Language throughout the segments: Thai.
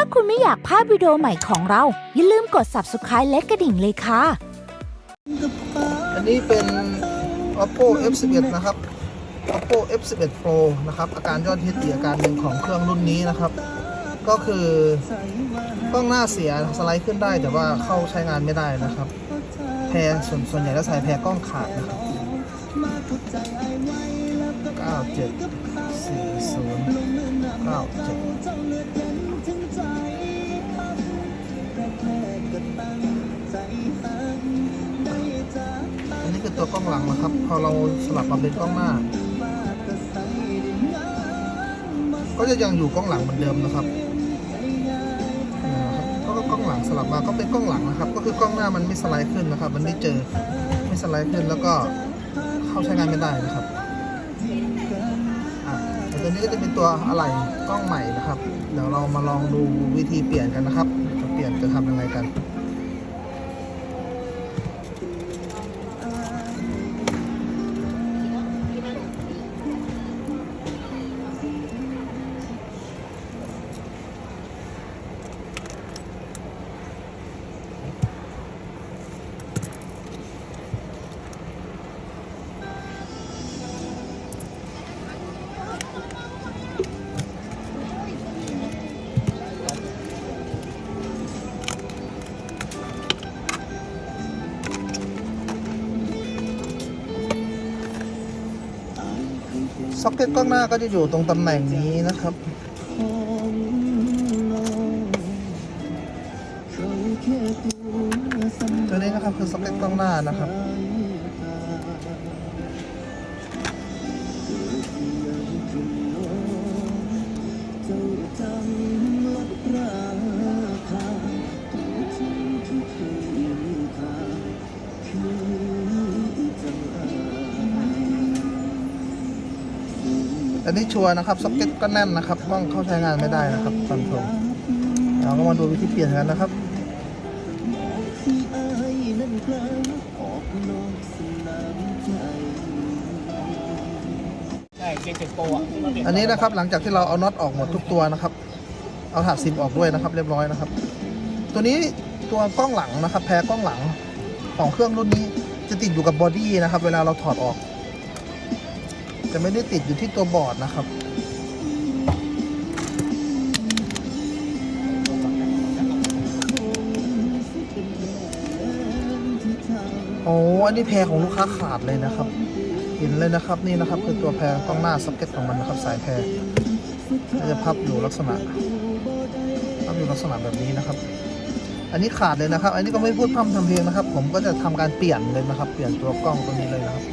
าคุณไม่อยากพลาดวิดีโอใหม่ของเรา อย่าลืมกด subscribe และกระดิ่งเลยค่ะ อันนี้เป็น oppo f11 นะครับ oppo f11 pro นะครับ อาการยอดฮิตอีกอาการหนึ่งของเครื่องรุ่นนี้นะครับ ก็คือกล้องหน้าเสียสไลด์ขึ้นได้แต่ว่าเข้าใช้งานไม่ได้นะครับ แพรส่วนส่วนใหญ่แล้วใส่แพรกล้องขาดนะครับ 974097อันนี้คือตัวกล้องหลังนะครับ พอเราสลับมาเป็นกล้องหน้า ก็จะยังอยู่กล้องหลังเหมือนเดิมนะครับนะครับก็กล้องหลังสลับมาก็เป็นกล้องหลังนะครับ ก็คือกล้องหน้ามันไม่สไลด์ขึ้นนะครับ มันไม่เจอไม่สไลด์ขึ้นแล้วก็เข้าใช้งานไม่ได้นะครับ ตัวนี้ก็จะเป็นตัวอะไหล่กล้องใหม่นะครับ เดี๋ยวเรามาลองดูวิธีเปลี่ยนกันนะครับจะเปลี่ยนจะทำยังไงกัน ซ็อกเก็ตกล้องหน้าก็จะอยู่ตรงตำแหน่งนี้นะครับ ตัวนี้นะครับคือซ็อกเก็ตกล้องหน้านะครับ อันนี้ชัวร์นะครับซ็อกเก็ตก็แน่นนะครับกล้องเข้าใช้งานไม่ได้นะครับคอนโทรลเราก็มาดูวิธีเปลี่ยนกันนะครับใช่เจ็ดเจ็ดโปรอะอันนี้นะครับหลังจากที่เราเอาน็อตออกหมดทุกตัวนะครับ เอาถาดซิมออกด้วยนะครับ เรียบร้อยนะครับ ตัวนี้ตัวกล้องหลังนะครับ แพรกล้องหลังของเครื่องรุ่นนี้จะติดอยู่กับบอดี้นะครับ เวลาเราถอดออก จะไม่ได้ติดอยู่ที่ตัวบอร์ดนะครับ โอ้อันนี้แพรของลูกค้าขาดเลยนะครับ เห็นเลยนะครับนี่นะครับ คือตัวแพรกล้องหน้าซ็อกเก็ตของมันนะครับ สายแพรจะพับอยู่ลักษณะพับอยู่ลักษณะแบบนี้นะครับอันนี้ขาดเลยนะครับ อันนี้ก็ไม่พูดพร่ำทำเพลงนะครับ ผมก็จะทำการเปลี่ยนเลยนะครับ เปลี่ยนตัวกล้องตัวนี้เลยนะครับ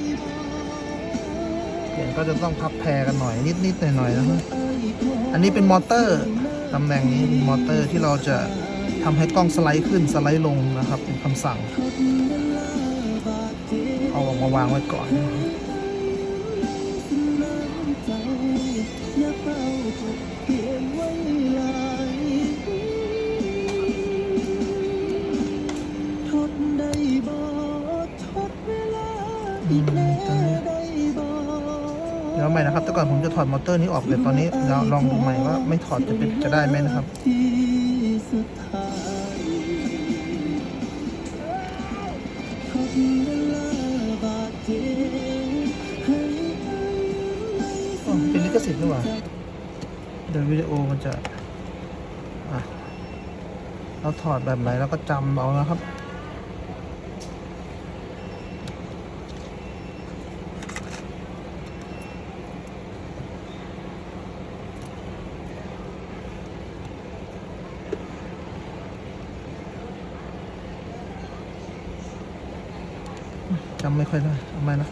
เดี๋ยวก็จะต้องพับแพรกันหน่อยนิดๆหน่อยๆนะครับอันนี้เป็นมอเตอร์ตำแหน่งนี้เป็นมอเตอร์ที่เราจะทำให้กล้องสไลด์ขึ้นสไลด์ลงนะครับเป็นคำสั่ง เอาออกมาวางไว้ก่อน ก่อนผมจะถอดมอเตอร์นี้ออกเดี๋ยตอนนี้เราลองดูใหม่ว่าไม่ถอดจะเป็นจะได้ไหมนะครับเป็นลิขสิทธิ์นี่หว่าเดี๋ยววิดีโอมันจะะเราถอดแบบไหนแล้วก็จำเอานะครับ จำไม่ค่อยได้ทำไมนะ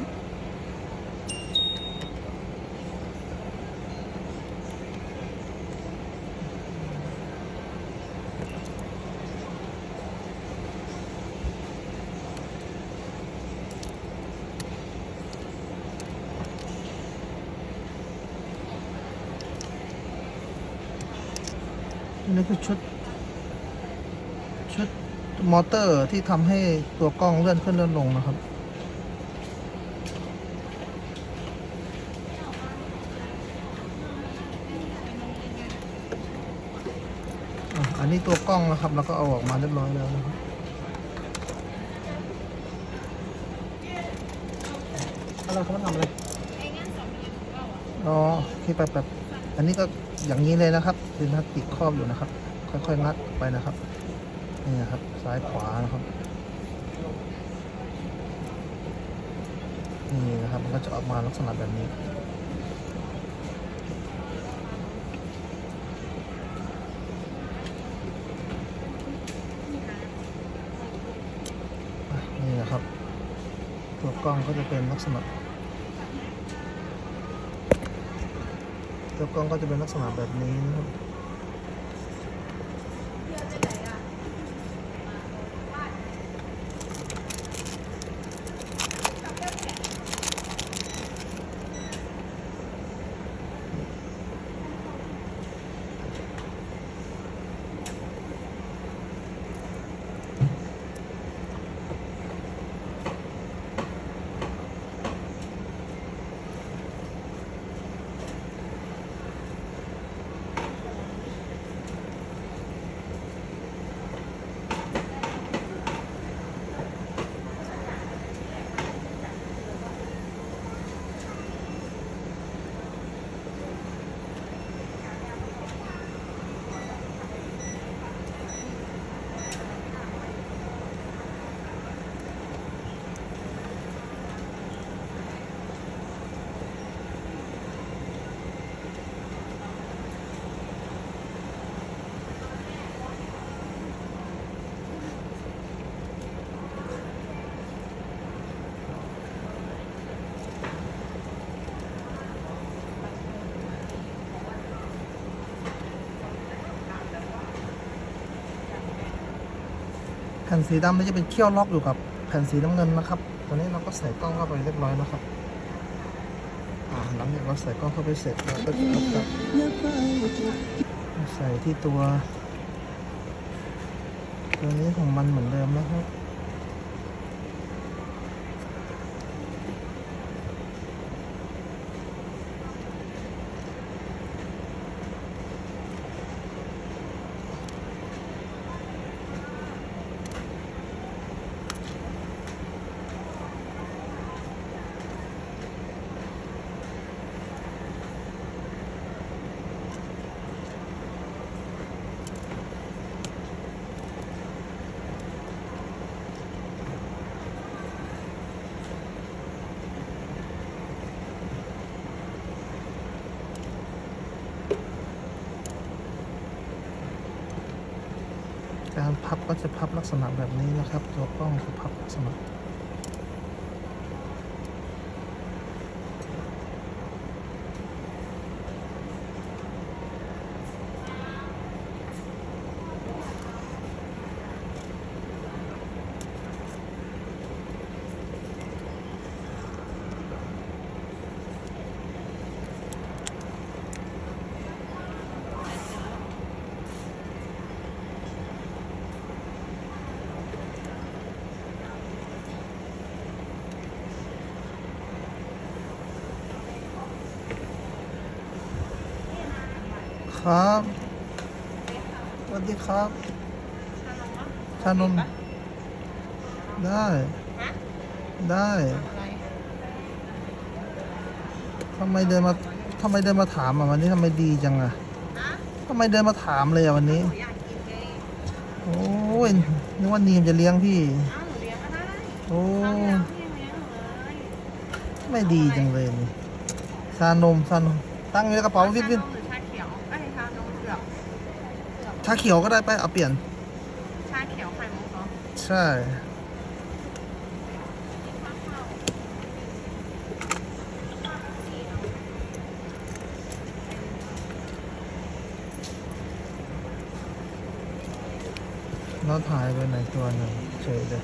นี่คือชุด ชุดมอเตอร์ที่ทำให้ตัวกล้องเลื่อนขึ้นเลื่อนลงนะครับ อะอันนี้ตัวกล้องนะครับ แล้วก็เอาออกมาเรียบร้อยแล้วนะครับอะไรเขามาทำอะไรอ๋อที่แบบแบบอันนี้ก็อย่างนี้เลยนะครับเป็นพลาสติกครอบอยู่นะครับ ค่อยๆงัดไปนะครับนี่นะครับ ซ้ายขวานะครับนี่นะครับ มันก็จะออกมาลักษณะแบบนี้ อะนี่นะครับ ตัวกล้ องก็จะเป็นลักษณะตัวกล้องก็จะเป็นลักษณะแบบนี้นะครับ ผ่นสีดำนี่จะเป็นเขี้ยวล็อกอยู่กับแผ่นสีน้ำเงินนะครับตอนนี้เราก็ใส่กล้องเข้าไปเรียบร้อยนะครับหลังจากเราใส่กล้องเข้าไปเสร็จเราก็จะกลับใส่ที่ตัว ตัวนี้ของมันเหมือนเดิมนะครับ พับก็จะพับลักษณะแบบนี้นะครับ ตัวกล้องจะพับลักษณะ ครับสวัสดีครับ ชานมได้ ได้ทำไมเดินมาทำไมเดินมาถามอะวันนี้ทำไมดีจังอะทำไมเดินมาถามเลยอะวันนี้ โอ้ยนึกว่านีมจะเลี้ยงพี่โอ้ไม่ดีจังเลยนี่ชานมชานมตั้งอยู่ในกระเป๋าวินวิน หรือชาเขียวไอ้ยชานมเผือก ชาเขียวก็ได้ไปเอาเปลี่ยน ชาเขียวไข่มุกเนาะใช่ เราถ่ายไปไหนตัวหนึ่งเฉยเลย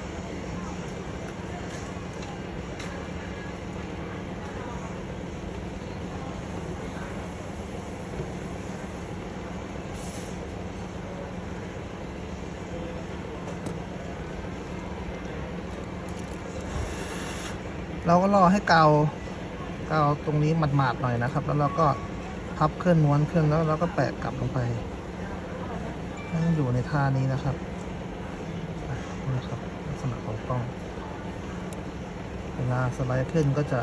เราก็รอให้เกาเกาตรงนี้หมาดๆหน่อยนะครับ แล้วเราก็พับเคลื่อนม้วนเคลื่อนแล้วเราก็แปะกลับลงไปนั่งอยู่ในท่านี้นะครับนี่นะครับลักษณะของกล้องเวลาสไลด์ขึ้นก็จะ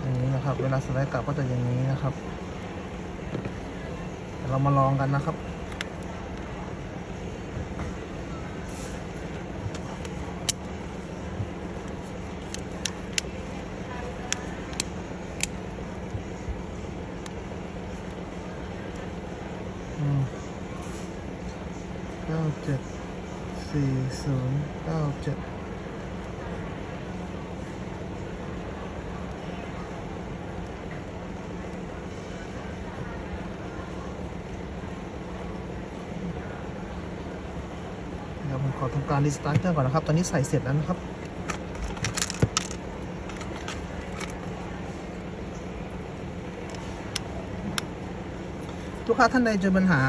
อย่างนี้นะครับ เวลาสไลด์กลับก็จะอย่างนี้นะครับ เรามาลองกันนะครับ เก้าเจ็ดสี่ศูนย์เก้าเจ็ดเดี๋ยวผมขอทำการรีสตาร์ทเครื่องก่อนนะครับ ตอนนี้ใส่เสร็จแล้วนะครับ ลูกค้าท่านใดเจอปัญหา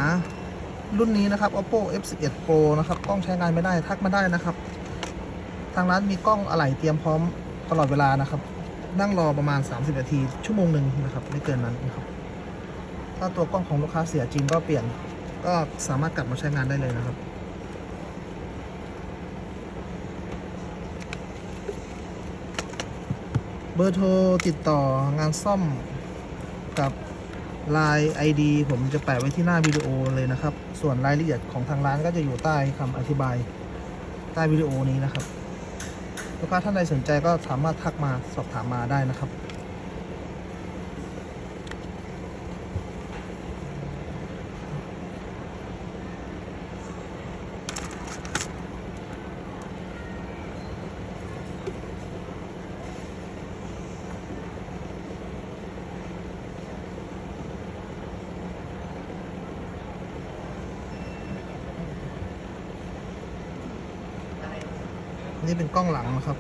รุ่นนี้นะครับ oppo f11 pro นะครับกล้องใช้งานไม่ได้ทักมาได้นะครับ ทางร้านมีกล้องอะไหล่เตรียมพร้อมตลอดเวลานะครับ นั่งรอประมาณ 30นาที ชั่วโมงหนึ่งนะครับ ไม่เกินนั้นนะครับ ถ้าตัวกล้องของลูกค้าเสียจริงก็เปลี่ยน ก็สามารถกลับมาใช้งานได้เลยนะครับเบอร์โทรติดต่องานซ่อมกับ ลาย ID ผมจะแปะไว้ที่หน้าวิดีโอเลยนะครับ ส่วนรายละเอียดของทางร้านก็จะอยู่ใต้คำอธิบายใต้วิดีโอนี้นะครับ ลูกค้าท่านใดสนใจก็สามารถทักมาสอบถามมาได้นะครับ นี่เป็นกล้องหลังนะครับ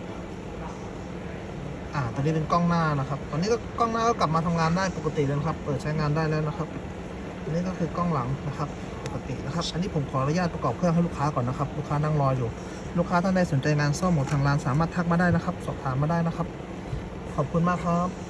อ่าตอนนี้เป็นกล้องหน้านะครับ ตอนนี้ก็กล้องหน้าก็กลับมาทำงานได้ปกติแล้วครับ เปิดใช้งานได้แล้วนะครับอันนี้ก็คือกล้องหลังนะครับปกตินะครับ อันนี้ผมขออนุญาตประกอบเครื่องให้ลูกค้าก่อนนะครับ ลูกค้านั่งรออยู่ ลูกค้าท่านใดสนใจงานซ่อมของทางร้านสามารถทักมาได้นะครับ สอบถามมาได้นะครับ ขอบคุณมากครับ